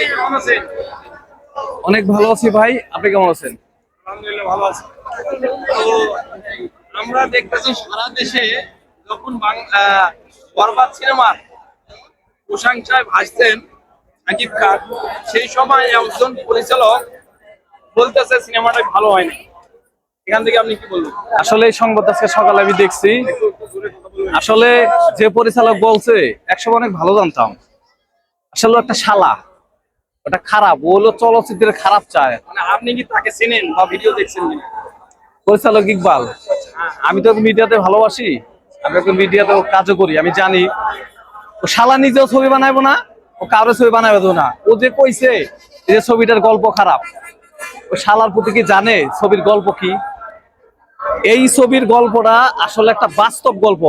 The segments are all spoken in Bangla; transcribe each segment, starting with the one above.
ভাই কেমন আছেন? অনেক ভালো আছি ভাই। আপনি কেমন আছেন? আলহামদুলিল্লাহ ভালো আছি। তো আমরা দেখতেছি সারা দেশে যখন বরবাদ সিনেমার প্রশংসায় ভাসতেন সাকিব খান সেই সময় একজন পরিচালক বলতেছে সিনেমাটা ভালো হয়নি। এখান থেকে আপনি কি বলবেন? আসলে এই সংবাদ আজকে সকালে আমি দেখছি। আসলে যে পরিচালক বলছে একসময় অনেক ভালো জানতাম। আসলে একটা শালা। ওটা খারাপ ও হলো চলচ্চিত্রের খারাপ চায়। মানে আপনি কি তাকে চেনেন বা ভিডিও দেখছেন পরিচালক ইকবাল আমি তো মিডিয়াতে ভালোবাসি আমি এখন মিডিয়াতে কাজও করি আমি জানি। ও শালা নিজেও ছবি বানাইবো না ও কারও ছবি বানাইবো না। ও যে কইছে যে ছবিটার গল্প খারাপ ও শালার প্রতি কি জানে ছবির গল্প কি? এই ছবির গল্পটা আসলে একটা বাস্তব গল্প।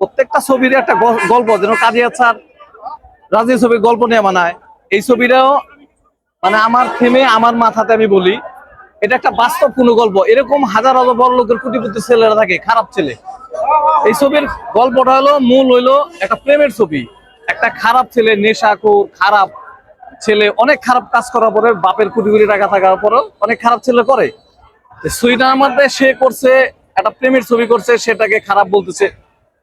প্রত্যেকটা ছবির একটা গল- গল্প যেন কাজিয়া স্যার রাজি ছবির গল্প নিয়ে বানায়। এই ছবিটাও মানে আমার থেমে আমার মাথাতে আমি বলি, এটা একটা বাস্তব কোনো গল্প। এরকম হাজার হাজার বড় লোকের কোটিপতি ছেলেরা থাকে, খারাপ ছেলে। এই ছবির গল্পটা হলো, মূল হইল একটা প্রেমের ছবি। একটা খারাপ ছেলে, নেশাখোর, খারাপ ছেলে, অনেক খারাপ কাজ করার পরে বাপের কোটি কোটি টাকা থাকার পরেও অনেক খারাপ ছেলে করে। সুইটার মধ্যে সে করছে, একটা প্রেমের ছবি করছে, সেটাকে খারাপ বলতেছে।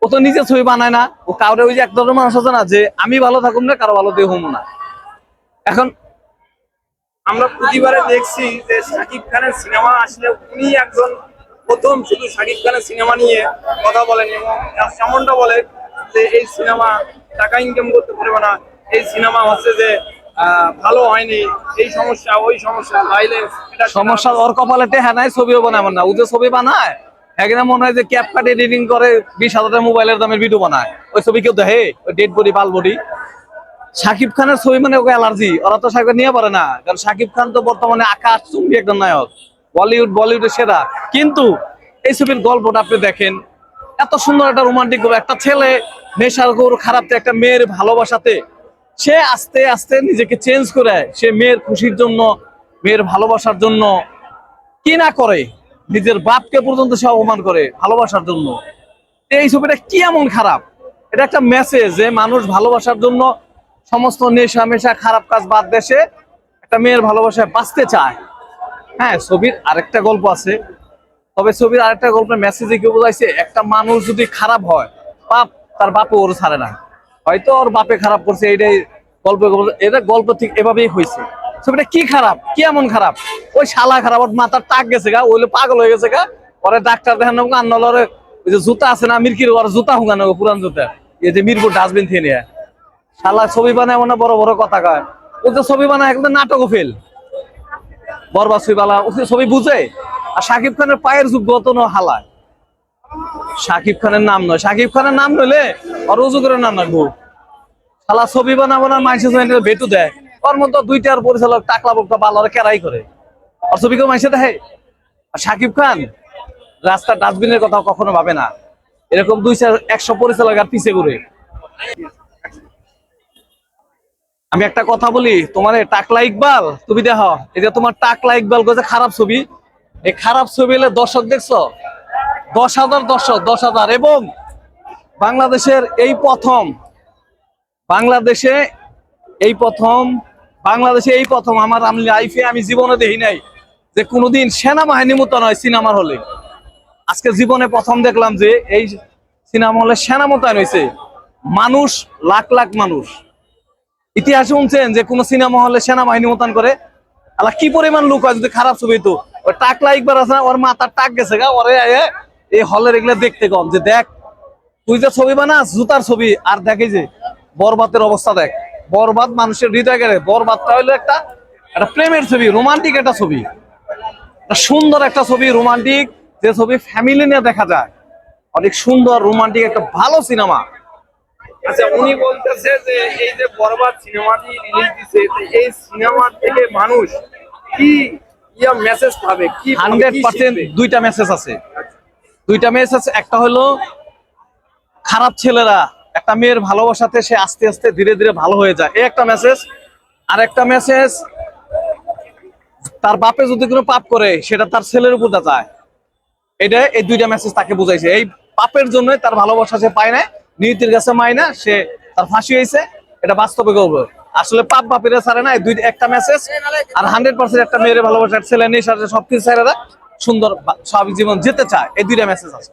ও তো নিজে ছবি বানায় না, ও কাউরে ওই যে এক ধরনের মানুষ আছে না, যে আমি ভালো থাকুম না, কারও ভালো দেহ না। এখন আমরা প্রতিবারে দেখছি যে শাকিব খানের সিনেমা আসলে উনি একজন প্রথম শুধু শাকিব খানের সিনেমা নিয়ে কথা বলেন এবং এমনটা বলে যে এই সিনেমা টাকা ইনকাম করতে পারবে না, এই সিনেমা হচ্ছে যে ভালো হয়নি, এই সমস্যা, ওই সমস্যা ভাইলেন্স সমস্যা ওর কপালে টেহা নাই, ছবিও বানায় না। ও যে ছবি বানায় এখানে মনে হয় যে ক্যাপ কাট এডিটিং করে বিশ হাজার মোবাইলের দামের ভিডিও বানায়। ওই ছবি কেউ দেখে? ওই ডেড বডি বাল বডি শাকিব খানের ছবি মানে ওকে অ্যালার্জি। ওরা তো সাকিব নিয়ে পারে না। কারণ শাকিব খান তো বর্তমানে আকাশ চুম্বি একজন নায়ক। বলিউড, বলিউডের সেরা। কিন্তু এই ছবির গল্পটা আপনি দেখেন, এত সুন্দর একটা রোমান্টিক গল্প। একটা ছেলে নেশার গরু খারাপ একটা মেয়ের ভালোবাসাতে, সে আস্তে আস্তে নিজেকে চেঞ্জ করে সে মেয়ের খুশির জন্য, মেয়ের ভালোবাসার জন্য কি না করে? নিজের বাপকে পর্যন্ত সে অপমান করে ভালোবাসার জন্য। এই ছবিটা কি এমন খারাপ? এটা একটা মেসেজ যে মানুষ ভালোবাসার জন্য সমস্ত নেশা মেশা খারাপ কাজ বাদ দেশে একটা মেয়ের ভালোবাসায় বাঁচতে চায়। হ্যাঁ ছবির আরেকটা গল্প আছে। তবে ছবির আরেকটা গল্পের মেসেজে কি বোঝাইছে? একটা মানুষ যদি খারাপ হয়, বাপ তার বাপে ওর ছাড়ে না। হয়তো ওর বাপে খারাপ করছে, এইটাই গল্প এটা গল্প ঠিক এভাবেই হয়েছে ছবিটা কি খারাপ? কি এমন খারাপ? ওই শালা খারাপ, ওর মাথার টাক গেছে গা, ওইলে পাগল হয়ে গেছে গা। পরে ডাক্তার দেখানো আন্নল ওই যে জুতা আছে না, মিরকির ওর জুতা হুঙ্গানো পুরান জুতা। এই যে মিরপুর ডাস্টবিন থেকে নিয়ে শালা ছবি বানায় মনে বড় বড় কথা কয়। ও যে ছবি বানায় একদম নাটকও ফেল বরবাদ ছবি বালা, ও ছবি বুঝে? আর শাকিব খানের পায়ের যুগ গত হালায়। শাকিব খানের নাম নয়। শাকিব খানের নাম নইলে আর উজু করে নাম রাখব শালা ছবি বানাবো না মানুষের ভেটু দেয়। ওর মতো দুইটার পরিচালক টাকলা বকটা বালার কেরাই করে। আর ছবি কেউ মানুষে দেখে আর শাকিব খান রাস্তার ডাস্টবিনের কথা কখনো ভাবে না। এরকম দুই চার একশো পরিচালক আর পিছিয়ে ঘুরে। আমি একটা কথা বলি, তোমার টাকলা ইকবাল? তুমি দেখো, এই যে তোমার টাকলা ইকবাল কইছে খারাপ ছবি, এই খারাপ ছবি হলে দর্শক দেখছ? দশ হাজার দর্শক, দশ হাজার। এবং বাংলাদেশের এই প্রথম, বাংলাদেশে এই প্রথম, বাংলাদেশে এই প্রথম আমার আমি লাইফে আমি জীবনে দেখি নাই যে কোনোদিন সেনাবাহিনী মতো নয় সিনেমার হলে। আজকে জীবনে প্রথম দেখলাম যে এই সিনেমা হলে সেনা মোতায়েন হয়েছে। মানুষ, লাখ লাখ মানুষ। ইতিহাসে শুনছেন যে কোন সিনেমা হলে সেনাবাহিনী মোতায়েন করে। আল্লাহ কি পরিমাণ লোক হয় যদি খারাপ ছবি তো? ওই টাকলা একবার আছে না, ওর মাথার টাক গেছে গা ওরে এই হলের এগুলা দেখতে কম। যে দেখ তুই যে ছবি বানাস জুতার ছবি আর দেখে যে বরবাদের অবস্থা দেখ। বরবাদ মানুষের হৃদয় গেলে বরবাদটা হলো একটা একটা প্রেমের ছবি রোমান্টিক একটা ছবি। সুন্দর একটা ছবি রোমান্টিক যে ছবি ফ্যামিলি নিয়ে দেখা যায়। অনেক সুন্দর রোমান্টিক একটা ভালো সিনেমা। আচ্ছা উনি বলতেছে যে এই যে বরবাদ সিনেমাটি রিলিজ দিছে এই সিনেমা থেকে মানুষ কি ইয়া মেসেজ পাবে? কি পাবে, হান্ড্রেড কি পার্সেন্ট শিখবে? দুইটা মেসেজ আছে। দুইটা মেসেজ একটা হলো খারাপ ছেলেরা একটা মেয়ের ভালোবাসাতে সে আস্তে আস্তে ধীরে ধীরে ভালো হয়ে যায়। এই একটা মেসেজ আর একটা মেসেজ তার বাপে যদি কোনো পাপ করে সেটা তার ছেলের উপর যায়। এটা এই দুইটা মেসেজ তাকে বুঝাইছে। এই পাপের জন্য তার ভালোবাসা সে পায় না নিয়তির কাছে মাইনা, সে তার ফাঁসি হয়েছে। এটা বাস্তবে করবে আসলে পাপ বাপিরা সারে না দুই একটা মেসেজ আর হান্ড্রেড পার্সেন্ট একটা মেয়ের ভালোবাসা একটা ছেলে নেই সাথে সবকিছু দেয় সুন্দর স্বাভাবিক জীবন যেতে চায়, এই দুইটা মেসেজ আছে।